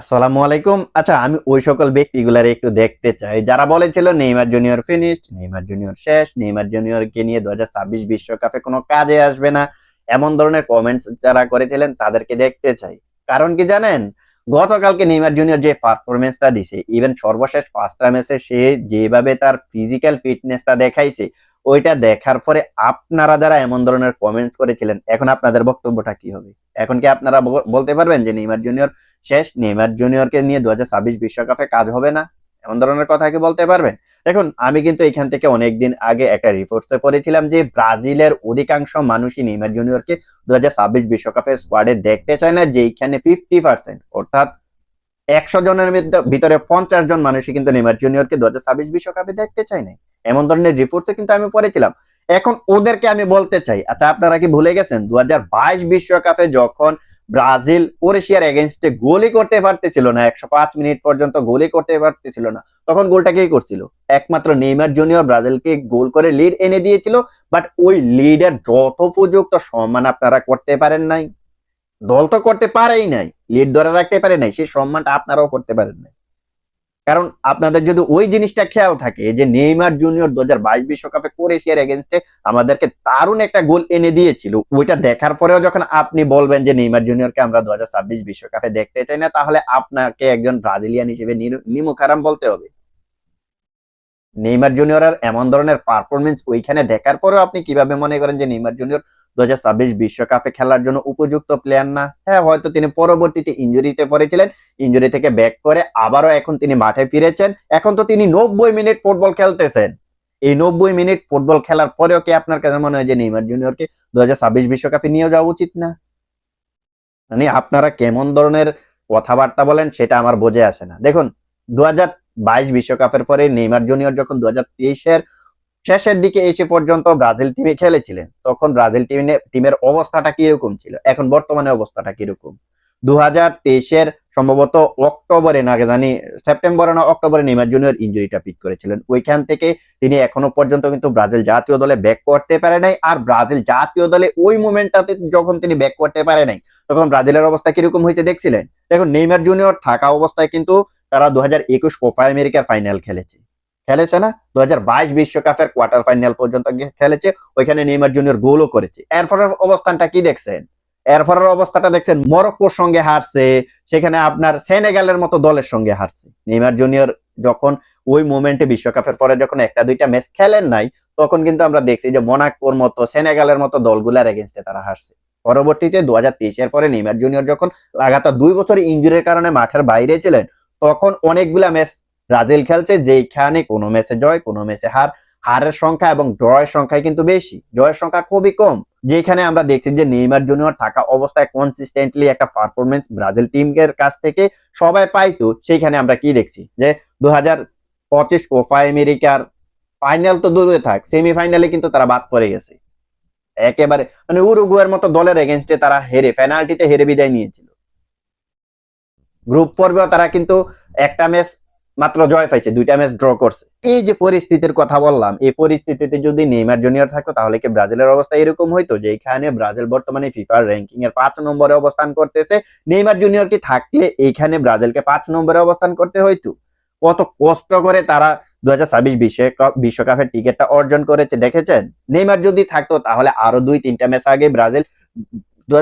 আসসালামু আলাইকুম। আচ্ছা আমি ওই সকল ব্যক্তিগুলার একটু দেখতে চাই। যারা বলেছিল Neymar junior finished Neymar junior শেষ, নেইমার জুনিয়রকে নিয়ে দু বিশ্বকাপে কোনো কাজে আসবে না, এমন ধরনের কমেন্টস যারা করেছিলেন তাদেরকে দেখতে চাই। কারণ কি জানেন? গতকালকে নেইমার জুনিয়র যে পারফরমেন্সটা দিছে ইভেন সর্বশেষ পাঁচটা ম্যাচে সে যেভাবে তার ফিজিক্যাল ফিটনেসটা দেখাইছে, ওইটা দেখার পরে আপনারা যারা এমন ধরনের কমেন্টস করেছিলেন, এখন আপনাদের বক্তব্যটা কি হবে? এখন কি আপনারা বলতে পারবেন যে নেইমার জুনিয়র শেষ? নেইমার জুনিয়রকে নিয়ে দু বিশ্বকাপে কাজ হবে না? এমন ধরনের কথা কি বলতে পারবেন? দেখুন, আমি কিন্তু এখান থেকে অনেকদিন আগে একটা রিপোর্টে পড়েছিলাম যে ব্রাজিলের অধিকাংশ মানুষই নেইমার জুনিয়রকে দু বিশ্বকাপে স্কোয়াডে দেখতে চায় না, যেইখানে ফিফটি পার্সেন্ট অর্থাৎ একশো জনের ভিতরে পঞ্চাশ জন মানুষই কিন্তু নেইমার জুনিয়রকে দু হাজার বিশ্বকাপে দেখতে চায় না এমন ধরনের রিপোর্টে কিন্তু আমি পড়েছিলাম। এখন ওদেরকে আমি বলতে চাই আচ্ছা আপনারা কি ভুলে গেছেন? দু বিশ্বকাপে যখন ব্রাজিল ক্রোয়েশিয়ার এগেনস্টে গোলই করতে পারতেছিল না, একশো পাঁচ মিনিট পর্যন্ত গোলই করতে পারতেছিল না, তখন গোলটা কে করছিল? একমাত্র নেইমার জুনিয়র ব্রাজিলকে গোল করে লিড এনে দিয়েছিল বাট ওই লিডের যথোপযুক্ত সম্মান আপনারা করতে পারেন নাই, দল তো করতে পারেই নাই লিড ধরে রাখতে পারে নাই, সেই সম্মানটা আপনারাও করতে পারেন নাই। কারণ আপনাদের যদি ওই জিনিসটা খেয়াল থাকে, যে নেইমার জুনিয়র দু হাজার বাইশ বিশ্বকাপে ক্রোয়েশিয়ার এগেনস্টে আমাদেরকে দারুণ একটা গোল এনে দিয়েছিল, ওইটা দেখার পরেও যখন আপনি বলবেন যে নেইমার জুনিয়রকে আমরা দু বিশ্বকাপে দেখতে চাই না, তাহলে আপনাকে একজন ব্রাজিলিয়ান হিসেবে নিমুখারাম বলতে হবে। নেইমার জুনিয়রের এমন ধরনের পারফরমেন্স ওইখানে দেখার পরেও আপনি কীভাবে মনে করেন যে নেইমার জুনিয়র দু হাজার বিশ্বকাপে খেলার জন্য উপযুক্ত প্লেয়ার না? হ্যাঁ হয়তো তিনি পরবর্তীতে ইঞ্জুরিতে পড়েছিলেন ইঞ্জুরি থেকে ব্যাক করে আবারও এখন তিনি মাঠে ফিরেছেন। এখন তো তিনি নব্বই মিনিট ফুটবল খেলতেছেন। এই নব্বই মিনিট ফুটবল খেলার পরেও কি আপনার কাছে মনে হয় যে নেইমার জুনিয়রকে দু বিশ্বকাপে নিয়ে যাওয়া উচিত না? মানে আপনারা কেমন ধরনের কথাবার্তা বলেন সেটা আমার বোঝে আসে না। দেখুন দু বাইশ বিশ্বকাপের পরে নেইমার জুনিয়র যখন দু হাজার তেইশের শেষের দিকে এসে পর্যন্ত ব্রাজিল টিমে খেলেছিলেন, তখন ব্রাজিল টিমে টিমের অবস্থাটা কীরকম ছিল? এখন বর্তমানে অবস্থাটা কীরকম? দু হাজার তেইশের সম্ভবত অক্টোবরে না জানি সেপ্টেম্বরে না অক্টোবরে নেইমার জুনিয়র ইঞ্জুরিটা পিক করেছিলেন। ওইখান থেকে তিনি এখনও পর্যন্ত কিন্তু ব্রাজিল জাতীয় দলে ব্যাক করতে পারে নাই আর ব্রাজিল জাতীয় দলে ওই মোমেন্টটাতে যখন তিনি ব্যাক করতে পারে নাই, তখন ব্রাজিলের অবস্থা কীরকম হয়েছে দেখছিলেন? দেখুন, নেইমার জুনিয়র থাকা অবস্থায় কিন্তু তারা দু একুশ কোপা আমেরিকার ফাইনাল খেলেছে। খেলেছে না? দু হাজার বাইশ বিশ্বকাপের কোয়ার্টার ফাইনাল পর্যন্ত খেলেছে। ওইখানে নেইমার জুনিয়র গোলও করেছে। এরপরের অবস্থানটা কি দেখছেন? এরপরের অবস্থাটা দেখছেন, মরক্কোর সঙ্গে হারছে, সেখানে আপনার সেনেগালের মতো দলের সঙ্গে হারছে। নেইমার জুনিয়র যখন ওই মোমেন্টে বিশ্বকাপের পরে যখন একটা দুইটা ম্যাচ খেলেন নাই, তখন কিন্তু আমরা দেখছি যে মোনাকোর মতো, সেনেগালের মতো দলগুলার এগেনস্টে তারা হারছে। পরবর্তীতে দু হাজার পরে নেইমার জুনিয়র যখন লাগাতার দুই বছর ইঞ্জুরির কারণে মাঠের বাইরে ছিলেন তখন অনেকগুলা ম্যাচ ব্রাজিল খেলছে যেখানে কোনো ম্যাচে জয়, কোনো ম্যাচে হার। হারের সংখ্যা এবং ড্রয়ের সংখ্যা কিন্তু বেশি। জয়ের সংখ্যা খুবই কম। যেখানে আমরা দেখছি যে নেইমার জুনিয়র থাকা অবস্থায় কনসিস্টেন্টলি একটা পারফরমেন্স ব্রাজিল টিমের কাছ থেকে সবাই পাইতো। সেইখানে আমরা কি দেখছি? যে দু হাজার পঁচিশ কোপা আমেরিকার ফাইনাল তো দূরে থাক সেমিফাইনালে কিন্তু তারা বাদ পড়ে গেছে। একেবারে মানে উরুগুয়ের মতো দলের এগেনস্টে তারা হেরে পেনাল্টিতে হেরে বিদায় নিয়েছিল। গ্রুপ পর্বেও তারা কিন্তু একটা ম্যাচ মাত্র জয় পাইছে, দুইটা ম্যাচ ড্র করছে। এই যে পরিস্থিতির কথা বললাম, এই পরিস্থিতিতে যদি নেইমার জুনিয়র থাকতো, তাহলে কি ব্রাজিলের অবস্থা এরকম হইতো? যে এখানে ব্রাজিল বর্তমানে ফিফার র্যাঙ্কিং এর পাঁচ নম্বরে অবস্থান করতেছে নেইমার জুনিয়র কি থাকলে এইখানে ব্রাজিলকে পাঁচ নম্বরে অবস্থান করতে হইতো? কত কষ্ট করে তারা দু বিশ্বকাপ বিশ্বকাপের টিকিটটা অর্জন করেছে, দেখেছেন? নেইমার যদি থাকতো, তাহলে আরও দুই তিনটা ম্যাচ আগে ব্রাজিল দু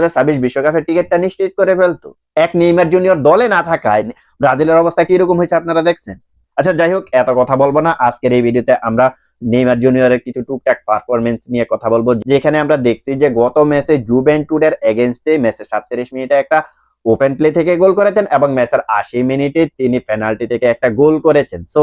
বিশ্বকাপের টিকিটটা নিশ্চিত করে ফেলতো। এক নেইমার জুনিয়র দলে না থাকায় ব্রাজিলের অবস্থা কীরকম হয়েছে আপনারা দেখছেন? আচ্ছা যাই হোক, এত কথা বলব না। আজকের এই ভিডিওতে আমরা নেইমার জুনিয়রের কিছু টুকটাক পারফরমেন্স নিয়ে কথা বলব, যেখানে আমরা দেখছি যে গত ম্যাচে জুভেন্টুডের এগেনস্টে ম্যাচে সাতত্রিশ মিনিটে একটা ওপেন প্লে থেকে গোল করেছেন এবং ম্যাচের আশি মিনিটে তিনি পেনাল্টি থেকে একটা গোল করেছেন। সো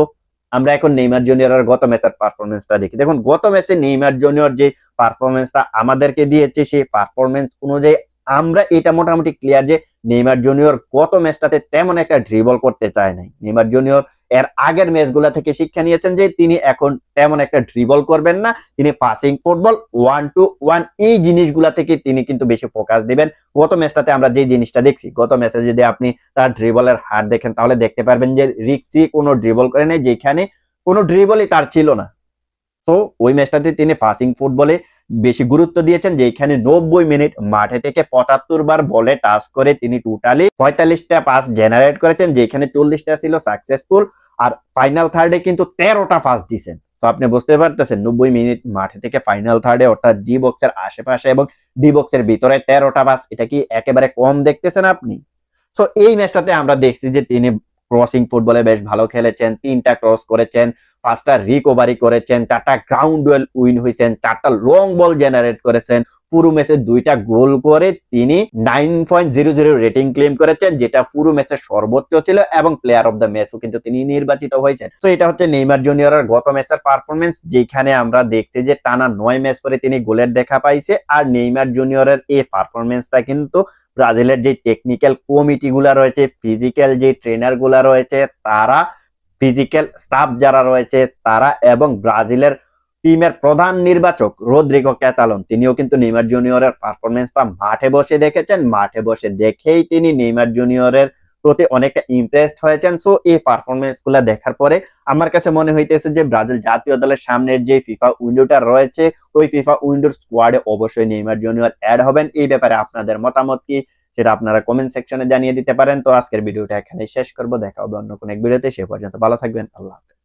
আমরা এখন নেইমার জুনিয়রের গত ম্যাচের পারফরমেন্সটা দেখি। দেখুন গত ম্যাচে নেইমার জুনিয়র যে পারফরমেন্সটা আমাদেরকে দিয়েছে, সেই পারফরমেন্স অনুযায়ী আমরা এটা মোটামুটি ক্লিয়ার যে নেইমার জুনিয়র গত ম্যাচটাতে তেমন একটা ড্রিবল করতে চায় নাই। নেইমার জুনিয়র এর আগের ম্যাচগুলা থেকে শিক্ষা নিয়েছেন যে তিনি এখন তেমন একটা ড্রিবল করবেন না, তিনি passing football one two one এই জিনিসগুলা থেকে তিনি কিন্তু বেশি ফোকাস দিবেন। গত ম্যাচটাতে আমরা যে জিনিসটা দেখছি, গত ম্যাচে যদি আপনি তার ড্রিবলের হার দেখেন, তাহলে দেখতে পারবেন যে রিক্সি কোনো ড্রিবল করে নেই, যেখানে কোনো ড্রিবলই তার ছিল না। তো ওই ম্যাচটাতে তিনি পাসিং ফুটবলে বেশি গুরুত্ব দিয়েছেন যে এখানে নব্বই মিনিট মাঠে থেকে পঁচাত্তর বার বলে টাচ করে তিনি টোটালি পঁয়তাল্লিশটা পাস জেনারেট করেছেন যেখানে চল্লিশটা ছিল সাকসেসফুল আর ফাইনাল থার্ডে কিন্তু তেরোটা পাস দিয়েছেন। তো আপনি বুঝতে পারতেছেন, নব্বই মিনিট মাঠে থেকে ফাইনাল থার্ডে অর্থাৎ ডি বক্সের আশেপাশে এবং ডি বক্সের ভিতরে তেরোটা পাস এটা কি একেবারে কম দেখতেছেন আপনি? সো এই ম্যাচটাতে আমরা দেখছি যে তিনি ক্রসিং ফুটবলে বেশ ভালো খেলেছেন, তিনটা ক্রস করেছেন, পাঁচটা রিকভারি করেছেন, চারটা গ্রাউন্ড ওয়েল উইন হয়েছেন, চারটা লং বল জেনারেট করেছেন। পুরো ম্যাচে দুইটা গোল করে তিনি nine point zero zero rating claim করেছেন, যেটা পুরো ম্যাচের সর্বোচ্চ ছিল এবং প্লেয়ার অফ দ্য ম্যাচও কিন্তু তিনি নির্বাচিত হয়েছেন। তো এটা হচ্ছে নেইমার জুনিয়রের গত ম্যাচের পারফরমেন্স যেখানে আমরা দেখছি যে টানা নয় ম্যাচ পরে তিনি গোলের দেখা পাইছে, আর নেইমার জুনিয়রের এই পারফরমেন্সটা কিন্তু ব্রাজিলের যে টেকনিক্যাল কমিটি গুলা রয়েছে ফিজিক্যাল যে ট্রেনারগুলা রয়েছে, তারা ফিজিক্যাল স্টাফ যারা রয়েছে, তারা এবং ব্রাজিলের টিমের প্রধান নির্বাচক রদ্রিগো ক্যাতালন। তিনিও কিন্তু নেইমার জুনিয়রের পারফরমেন্সটা মাঠে বসে দেখেছেন। মাঠে বসে দেখেই তিনি নেইমার জুনিয়রের প্রতি অনেকটা ইমপ্রেসড হয়েছেন। সো এই পারফরমেন্সগুলা দেখার পরে আমার কাছে মনে হইতেছে যে ব্রাজিল জাতীয় দলের সামনের যে ফিফা উইন্ডোটা রয়েছে, ওই ফিফা উইন্ডোর স্কোয়াডে অবশ্যই নেইমার জুনিয়র অ্যাড হবেন। এই ব্যাপারে আপনাদের মতামত কি সেটা আপনারা কমেন্ট সেকশনে জানিয়ে দিতে পারেন। তো আজকের ভিডিওটা এখানে শেষ করব। দেখা হবে অন্য কোনো এক ভিডিওতে সে পর্যন্ত ভালো থাকবেন। আল্লাহ হাফেজ।